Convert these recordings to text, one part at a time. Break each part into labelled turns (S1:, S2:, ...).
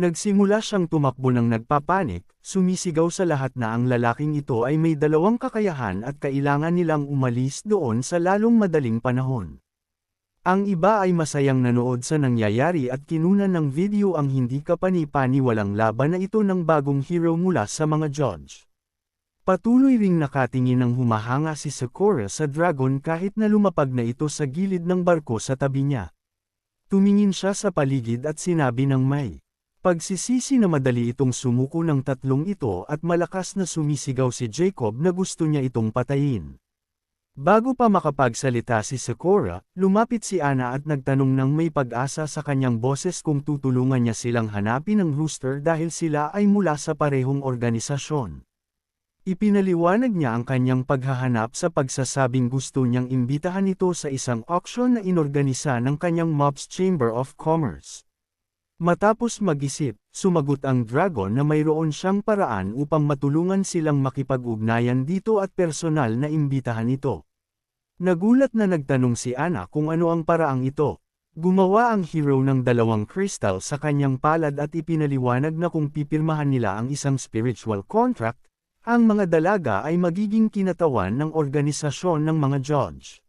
S1: Nagsimula siyang tumakbo ng nagpapanik, sumisigaw sa lahat na ang lalaking ito ay may dalawang kakayahan at kailangan nilang umalis doon sa lalong madaling panahon. Ang iba ay masayang nanood sa nangyayari at kinunan ng video ang hindi kapani-pani walang laban na ito ng bagong hero mula sa mga judge. Patuloy ring nakatingin ng humahanga si Sakura sa dragon kahit na lumapag na ito sa gilid ng barko sa tabi niya. Tumingin siya sa paligid at sinabi ng may. Pagsisisi na madali itong sumuko ng tatlong ito at malakas na sumisigaw si Jacob na gusto niya itong patayin. Bago pa makapagsalita si Sakura, lumapit si Ana at nagtanong ng may pag-asa sa kanyang boses kung tutulungan niya silang hanapin ng rooster dahil sila ay mula sa parehong organisasyon. Ipinaliwanag niya ang kanyang paghahanap sa pagsasabing gusto niyang imbitahan ito sa isang auction na inorganisa ng kanyang Mobs Chamber of Commerce. Matapos mag-isip, sumagot ang dragon na mayroon siyang paraan upang matulungan silang makipag-ugnayan dito at personal na imbitahan ito. Nagulat na nagtanong si Ana kung ano ang paraang ito. Gumawa ang hero ng dalawang crystal sa kanyang palad at ipinaliwanag na kung pipirmahan nila ang isang spiritual contract, ang mga dalaga ay magiging kinatawan ng organisasyon ng mga judge.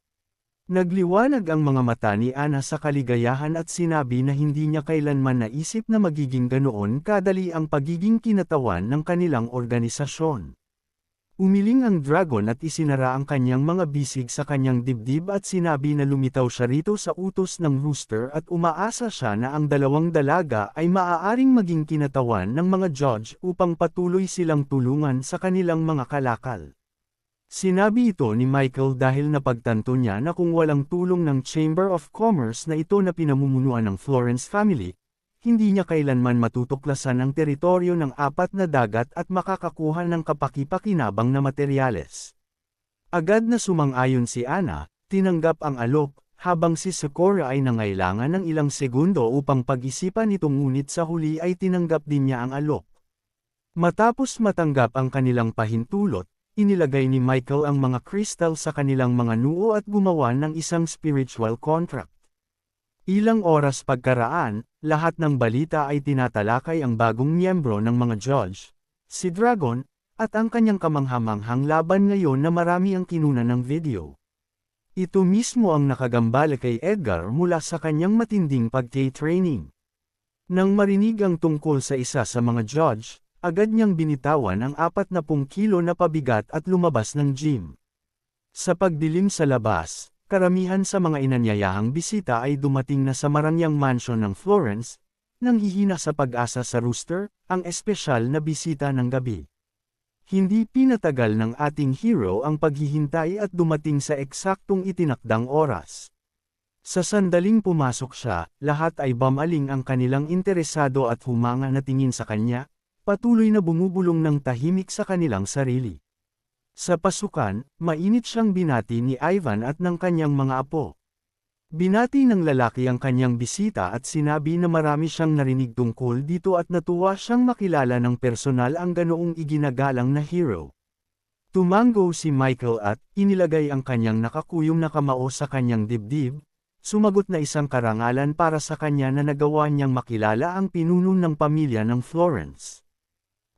S1: Nagliwanag ang mga mata ni Ana sa kaligayahan at sinabi na hindi niya kailanman naisip na magiging ganoon kadali ang pagiging kinatawan ng kanilang organisasyon. Umiling ang dragon at isinara ang kanyang mga bisig sa kanyang dibdib at sinabi na lumitaw siya rito sa utos ng rooster at umaasa siya na ang dalawang dalaga ay maaaring maging kinatawan ng mga judge upang patuloy silang tulungan sa kanilang mga kalakal. Sinabi ito ni Michael dahil napagtanto niya na kung walang tulong ng Chamber of Commerce na ito na pinamumunuan ng Florence family, hindi niya kailanman matutuklasan ang teritoryo ng apat na dagat at makakakuha ng kapaki-pakinabang na materyales. Agad na sumang-ayon si Anna, tinanggap ang alok, habang si Sakura ay nangailangan ng ilang segundo upang pag-isipan ito ngunit sa huli ay tinanggap din niya ang alok. Matapos matanggap ang kanilang pahintulot, Inilagay ni Michael ang mga crystal sa kanilang mga noo at gumawa ng isang spiritual contract. Ilang oras pagkaraan, lahat ng balita ay tinatalakay ang bagong miyembro ng mga judge, si Dragon, at ang kanyang kamanghamanghang laban ngayon na marami ang kinuna ng video. Ito mismo ang nakagambala kay Edgar mula sa kanyang matinding pagte-training. Nang marinig ang tungkol sa isa sa mga judge, Agad niyang binitawan ang 40 kilo na pabigat at lumabas ng gym. Sa pagdilim sa labas, karamihan sa mga inanyayahang bisita ay dumating na sa marangyang mansion ng Florence, nang hihina sa pag-asa sa rooster, ang espesyal na bisita ng gabi. Hindi pinatagal ng ating hero ang paghihintay at dumating sa eksaktong itinakdang oras. Sa sandaling pumasok siya, lahat ay bamaling ang kanilang interesado at humanga na tingin sa kanya, Patuloy na bumubulong ng tahimik sa kanilang sarili. Sa pasukan, mainit siyang binati ni Ivan at ng kanyang mga apo. Binati ng lalaki ang kanyang bisita at sinabi na marami siyang narinig tungkol dito at natuwa siyang makilala ng personal ang ganoong iginagalang na hero. Tumango si Michael at inilagay ang kanyang nakakuyong na kamao sa kanyang dibdib, sumagot na isang karangalan para sa kanya na nagawa niyang makilala ang pinuno ng pamilya ng Florence.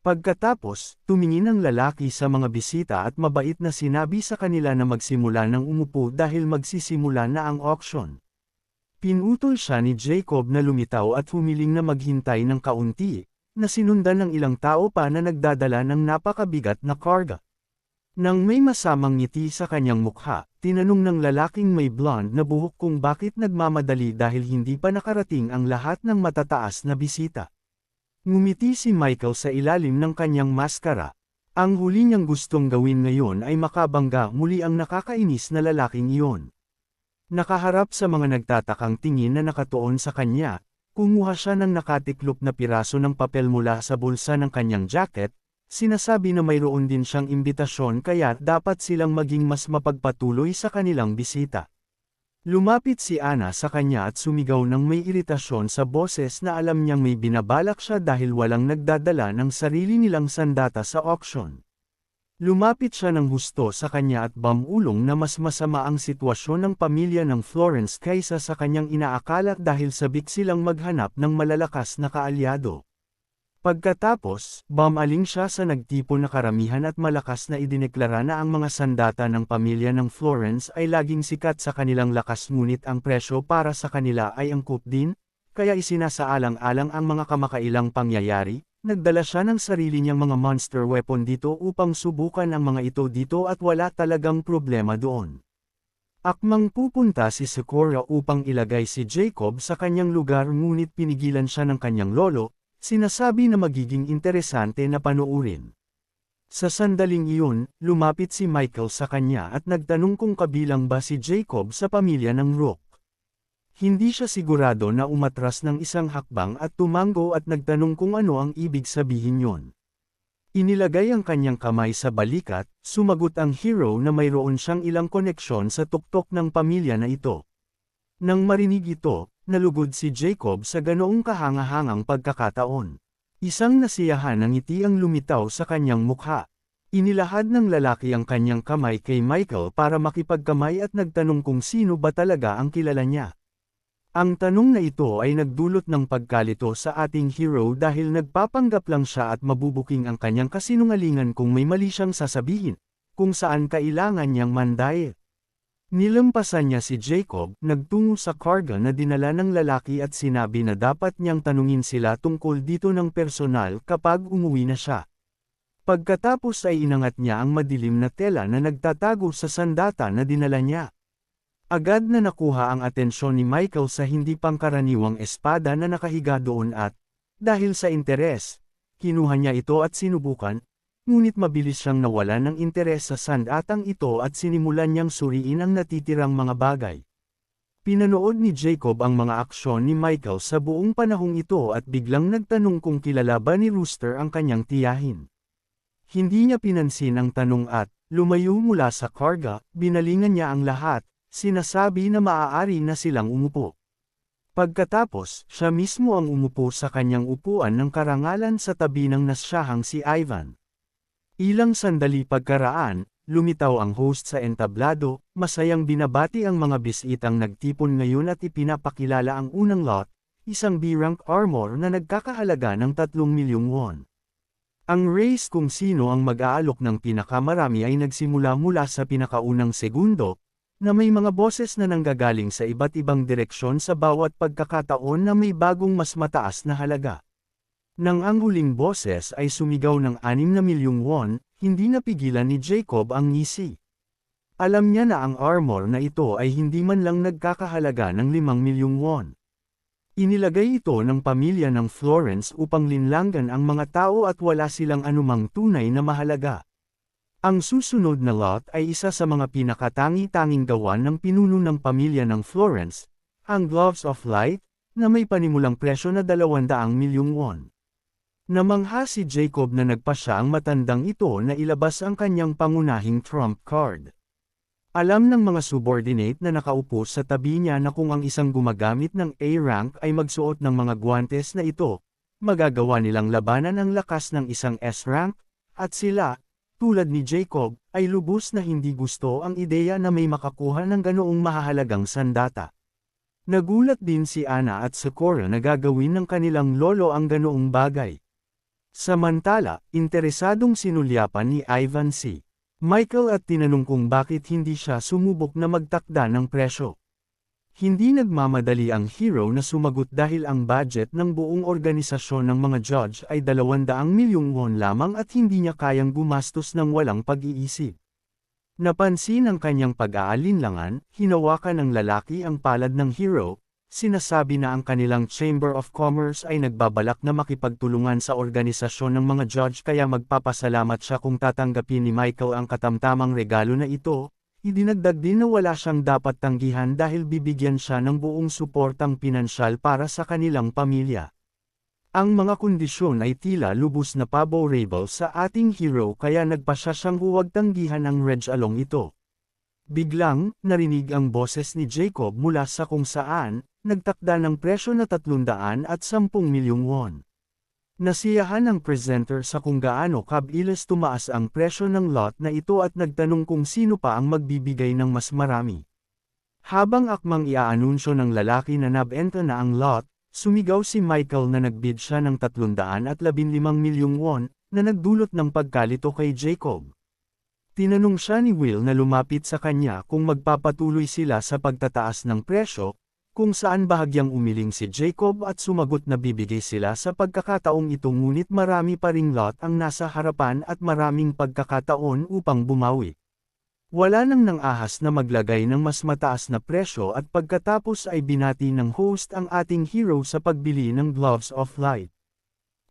S1: Pagkatapos, tumingin ang lalaki sa mga bisita at mabait na sinabi sa kanila na magsimula ng umupo dahil magsisimula na ang auction. Pinutol siya ni Jacob na lumitaw at humiling na maghintay ng kaunti, na sinundan ng ilang tao pa na nagdadala ng napakabigat na karga. Nang may masamang ngiti sa kanyang mukha, tinanong ng lalaking may blonde na buhok kung bakit nagmamadali dahil hindi pa nakarating ang lahat ng matataas na bisita. Ngumiti si Michael sa ilalim ng kanyang maskara. Ang huli niyang gustong gawin ngayon ay makabangga muli ang nakakainis na lalaking iyon. Nakaharap sa mga nagtatakang tingin na nakatuon sa kanya, kumuha siya ng nakatiklop na piraso ng papel mula sa bulsa ng kanyang jacket, sinasabi na mayroon din siyang imbitasyon kaya dapat silang maging mas mapagpatuloy sa kanilang bisita. Lumapit si Ana sa kanya at sumigaw ng may iritasyon sa boses na alam niyang may binabalak siya dahil walang nagdadala ng sarili nilang sandata sa auction. Lumapit siya ng husto sa kanya at bamulong na mas masama ang sitwasyon ng pamilya ng Florence kaysa sa kanyang inaakala dahil sabik silang maghanap ng malalakas na kaalyado. Pagkatapos, bumaling siya sa nagtipon na karamihan at malakas na idineklara na ang mga sandata ng pamilya ng Florence ay laging sikat sa kanilang lakas ngunit ang presyo para sa kanila ay angkop din, kaya isinasaalang-alang ang mga kamakailang pangyayari, nagdala siya ng sarili niyang mga monster weapon dito upang subukan ang mga ito dito at wala talagang problema doon. Akmang pupunta si Sakura upang ilagay si Jacob sa kanyang lugar ngunit pinigilan siya ng kanyang lolo, Sinasabi na magiging interesante na panoorin. Sa sandaling iyon, lumapit si Michael sa kanya at nagtanong kung kabilang ba si Jacob sa pamilya ng Rook. Hindi siya sigurado na umatras ng isang hakbang at tumango at nagtanong kung ano ang ibig sabihin yon. Inilagay ang kanyang kamay sa balikat, sumagot ang hero na mayroon siyang ilang koneksyon sa tuktok ng pamilya na ito. Nang marinig ito, nalugod si Jacob sa ganoong kahangahangang pagkakataon. Isang nasiyahan ng ngiti ang lumitaw sa kanyang mukha. Inilahad ng lalaki ang kanyang kamay kay Michael para makipagkamay at nagtanong kung sino ba talaga ang kilala niya. Ang tanong na ito ay nagdulot ng pagkalito sa ating hero dahil nagpapanggap lang siya at mabubuking ang kanyang kasinungalingan kung may mali siyang sasabihin, kung saan kailangan niyang mandayet. Nilampasan niya si Jacob, nagtungo sa karga na dinala ng lalaki at sinabi na dapat niyang tanungin sila tungkol dito ng personal kapag umuwi na siya. Pagkatapos ay inangat niya ang madilim na tela na nagtatago sa sandata na dinala niya. Agad na nakuha ang atensyon ni Michael sa hindi pangkaraniwang espada na nakahiga doon at, dahil sa interes, kinuha niya ito at sinubukan, Ngunit mabilis siyang nawala ng interes sa sandatang ito at sinimulan niyang suriin ang natitirang mga bagay. Pinanood ni Jacob ang mga aksyon ni Michael sa buong panahong ito at biglang nagtanong kung kilala ba ni Rooster ang kanyang tiyahin. Hindi niya pinansin ang tanong at, lumayo mula sa karga, binalingan niya ang lahat, sinasabi na maaari na silang umupo. Pagkatapos, siya mismo ang umupo sa kanyang upuan ng karangalan sa tabi ng nasyahang si Ivan. Ilang sandali pagkaraan, lumitaw ang host sa entablado, masayang binabati ang mga bisitang nagtipon ngayon at ipinapakilala ang unang lot, isang B-rank armor na nagkakahalaga ng 3 milyong won. Ang race kung sino ang mag-aalok ng pinakamarami ay nagsimula mula sa pinakaunang segundo, na may mga boses na nanggagaling sa iba't ibang direksyon sa bawat pagkakataon na may bagong mas mataas na halaga. Nang ang huling boses ay sumigaw ng 6 na milyong won, hindi napigilan ni Jacob ang ngisi. Alam niya na ang armor na ito ay hindi man lang nagkakahalaga ng 5 milyong won. Inilagay ito ng pamilya ng Florence upang linlangan ang mga tao at wala silang anumang tunay na mahalaga. Ang susunod na lot ay isa sa mga pinakatangi-tanging gawan ng pinuno ng pamilya ng Florence, ang Gloves of Light, na may panimulang presyo na 200 milyong won. Namangha si Jacob na nagpasya ang matandang ito na ilabas ang kanyang pangunahing trump card. Alam ng mga subordinate na nakaupo sa tabi niya na kung ang isang gumagamit ng A-rank ay magsuot ng mga guantes na ito, magagawa nilang labanan ang lakas ng isang S-rank, at sila, tulad ni Jacob, ay lubos na hindi gusto ang ideya na may makakuha ng ganoong mahahalagang sandata. Nagulat din si Ana at Sakura na gagawin ng kanilang lolo ang ganoong bagay. Samantala, interesadong sinulyapan ni Ivan si Michael at tinanong kung bakit hindi siya sumubok na magtakda ng presyo. Hindi nagmamadali ang hero na sumagot dahil ang budget ng buong organisasyon ng mga judge ay 200 milyong won lamang at hindi niya kayang gumastos ng walang pag-iisip. Napansin ang kanyang pag-aalinlangan, hinawakan ng lalaki ang palad ng hero, Sinasabi na ang kanilang Chamber of Commerce ay nagbabalak na makipagtulungan sa organisasyon ng mga judge kaya magpapasalamat siya kung tatanggapin ni Michael ang katamtamang regalo na ito, idinagdag din na wala siyang dapat tanggihan dahil bibigyan siya ng buong suportang pinansyal para sa kanilang pamilya. Ang mga kondisyon ay tila lubos na favorable sa ating hero kaya nagpa siya siyang huwag tanggihan ang Reg along ito. Biglang, narinig ang boses ni Jacob mula sa kung saan, nagtakda ng presyo na 310 milyong won. Nasiyahan ang presenter sa kung gaano kabilis tumaas ang presyo ng lot na ito at nagtanong kung sino pa ang magbibigay ng mas marami. Habang akmang iaanunsyo ng lalaki na nabenta na ang lot, sumigaw si Michael na nagbid siya ng 315 milyong won, na nagdulot ng pagkalito kay Jacob. Tinanong siya ni Will na lumapit sa kanya kung magpapatuloy sila sa pagtataas ng presyo, kung saan bahagyang umiling si Jacob at sumagot na bibigay sila sa pagkakataong ito ngunit marami pa ring lot ang nasa harapan at maraming pagkakataon upang bumawi. Wala nang nang ahas na maglagay ng mas mataas na presyo at pagkatapos ay binati ng host ang ating hero sa pagbili ng Gloves of Light.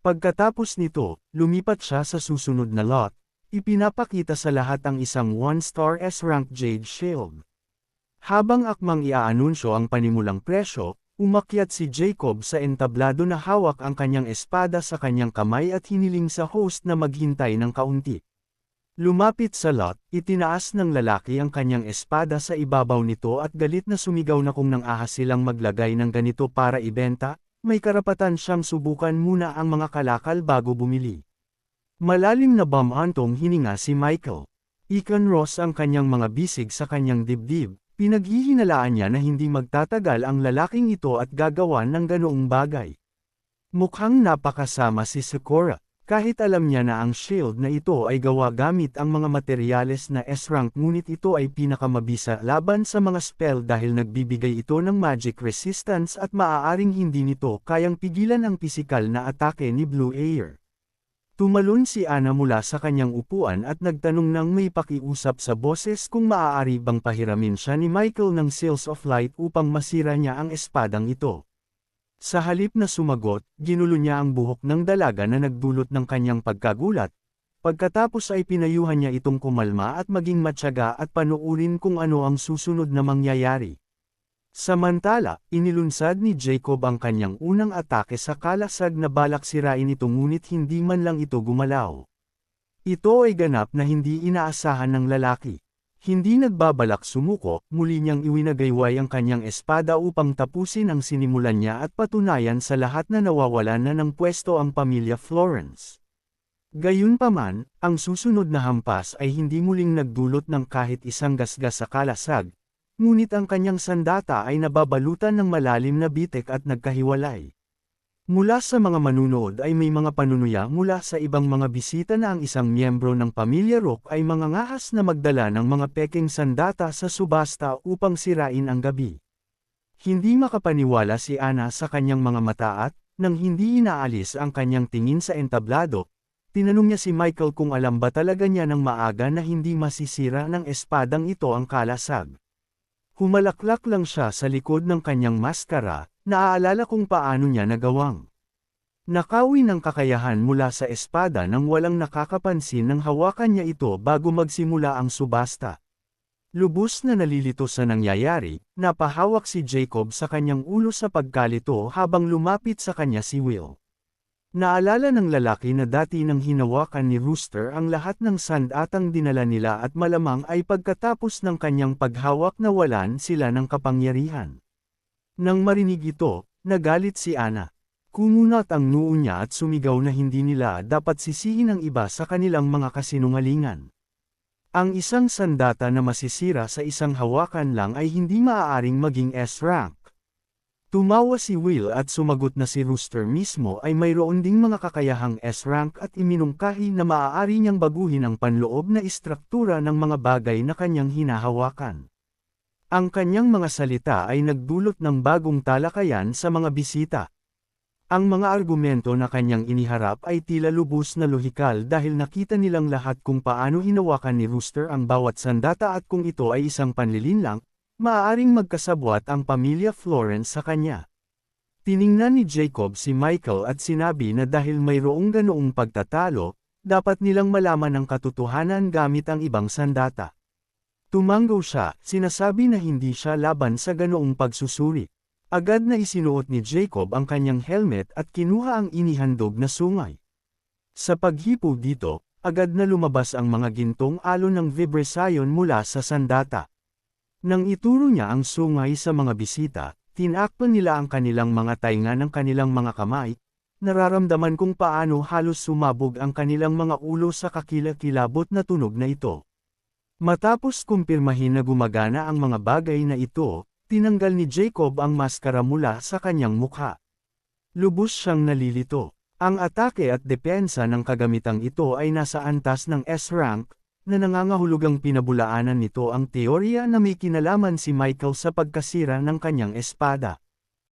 S1: Pagkatapos nito, lumipat siya sa susunod na lot, ipinapakita sa lahat ang isang 1-star S-rank Jade Shield. Habang akmang iaanunsyo ang panimulang presyo, umakyat si Jacob sa entablado na hawak ang kanyang espada sa kanyang kamay at hiniling sa host na maghintay ng kaunti. Lumapit sa lot, itinaas ng lalaki ang kanyang espada sa ibabaw nito at galit na sumigaw na kung nang ahas silang maglagay ng ganito para ibenta, may karapatan siyang subukan muna ang mga kalakal bago bumili. Malalim na bamantong hininga si Michael. Ikan Ross ang kanyang mga bisig sa kanyang dibdib, Pinaghihinalaan niya na hindi magtatagal ang lalaking ito at gagawan ng ganoong bagay. Mukhang napakasama si Sakura, kahit alam niya na ang shield na ito ay gawa gamit ang mga materyales na S-rank ngunit ito ay pinakamabisa laban sa mga spell dahil nagbibigay ito ng magic resistance at maaaring hindi nito kayang pigilan ang pisikal na atake ni Blue Air. Tumalon si Ana mula sa kanyang upuan at nagtanong ng may pakiusap sa boses kung maaari bang pahiramin siya ni Michael ng Seals of Light upang masira niya ang espadang ito. Sa halip na sumagot, ginulo niya ang buhok ng dalaga na nagdulot ng kanyang pagkagulat. Pagkatapos ay pinayuhan niya itong kumalma at maging matyaga at panuurin kung ano ang susunod na mangyayari. Samantala, inilunsad ni Jacob ang kanyang unang atake sa kalasag na balak sirain ito ngunit hindi man lang ito gumalaw. Ito ay ganap na hindi inaasahan ng lalaki. Hindi nagbabalak sumuko, muli niyang iwinagayway ang kanyang espada upang tapusin ang sinimulan niya at patunayan sa lahat na nawawalan na ng pwesto ang pamilya Florence. Gayunpaman, ang susunod na hampas ay hindi muling nagdulot ng kahit isang gasgas sa kalasag, Ngunit ang kanyang sandata ay nababalutan ng malalim na bitek at nagkahiwalay. Mula sa mga manunood ay may mga panunuya mula sa ibang mga bisita na ang isang miyembro ng pamilya Rock ay mga ngahas na magdala ng mga peking sandata sa subasta upang sirain ang gabi. Hindi makapaniwala si Ana sa kanyang mga mata at, nang hindi inaalis ang kanyang tingin sa entablado, tinanong niya si Michael kung alam ba talaga niya ng maaga na hindi masisira ng espadang ito ang kalasag. Humalaklak lang siya sa likod ng kanyang maskara, naaalala kung paano niya nagawang. Nakawi ng kakayahan mula sa espada nang walang nakakapansin nang hawakan niya ito bago magsimula ang subasta. Lubos na nalilito sa nangyayari, napahawak si Jacob sa kanyang ulo sa pagkalito habang lumapit sa kanya si Will. Naalala ng lalaki na dati nang hinawakan ni Rooster ang lahat ng sandatang dinala nila at malamang ay pagkatapos ng kanyang paghawak na walan sila ng kapangyarihan. Nang marinig ito, nagalit si Ana. Kumunat ang noo niya at sumigaw na hindi nila dapat sisihin ang iba sa kanilang mga kasinungalingan. Ang isang sandata na masisira sa isang hawakan lang ay hindi maaaring maging S-rank. Tumawa si Will at sumagot na si Rooster mismo ay mayroon ding mga kakayahang S-rank at iminungkahi na maaari niyang baguhin ang panloob na istruktura ng mga bagay na kanyang hinahawakan. Ang kanyang mga salita ay nagdulot ng bagong talakayan sa mga bisita. Ang mga argumento na kanyang iniharap ay tila lubos na lohikal dahil nakita nilang lahat kung paano hinawakan ni Rooster ang bawat sandata at kung ito ay isang panlilinlang, Maaaring magkasabwat ang pamilya Florence sa kanya. Tiningnan ni Jacob si Michael at sinabi na dahil mayroong ganoong pagtatalo, dapat nilang malaman ang katotohanan gamit ang ibang sandata. Tumanggaw siya, sinasabi na hindi siya laban sa ganoong pagsusuri. Agad na isinuot ni Jacob ang kanyang helmet at kinuha ang inihandog na sungay. Sa paghipo dito, agad na lumabas ang mga gintong alon ng vibresayon mula sa sandata. Nang ituro niya ang sungay sa mga bisita, tinakpan nila ang kanilang mga tainga ng kanilang mga kamay, nararamdaman kung paano halos sumabog ang kanilang mga ulo sa kakilakilabot na tunog na ito. Matapos kumpirmahin na gumagana ang mga bagay na ito, tinanggal ni Jacob ang maskara mula sa kanyang mukha. Lubos siyang nalilito. Ang atake at depensa ng kagamitang ito ay nasa antas ng S-rank, na nangangahulugang pinabulaanan nito ang teorya na may kinalaman si Michael sa pagkasira ng kanyang espada.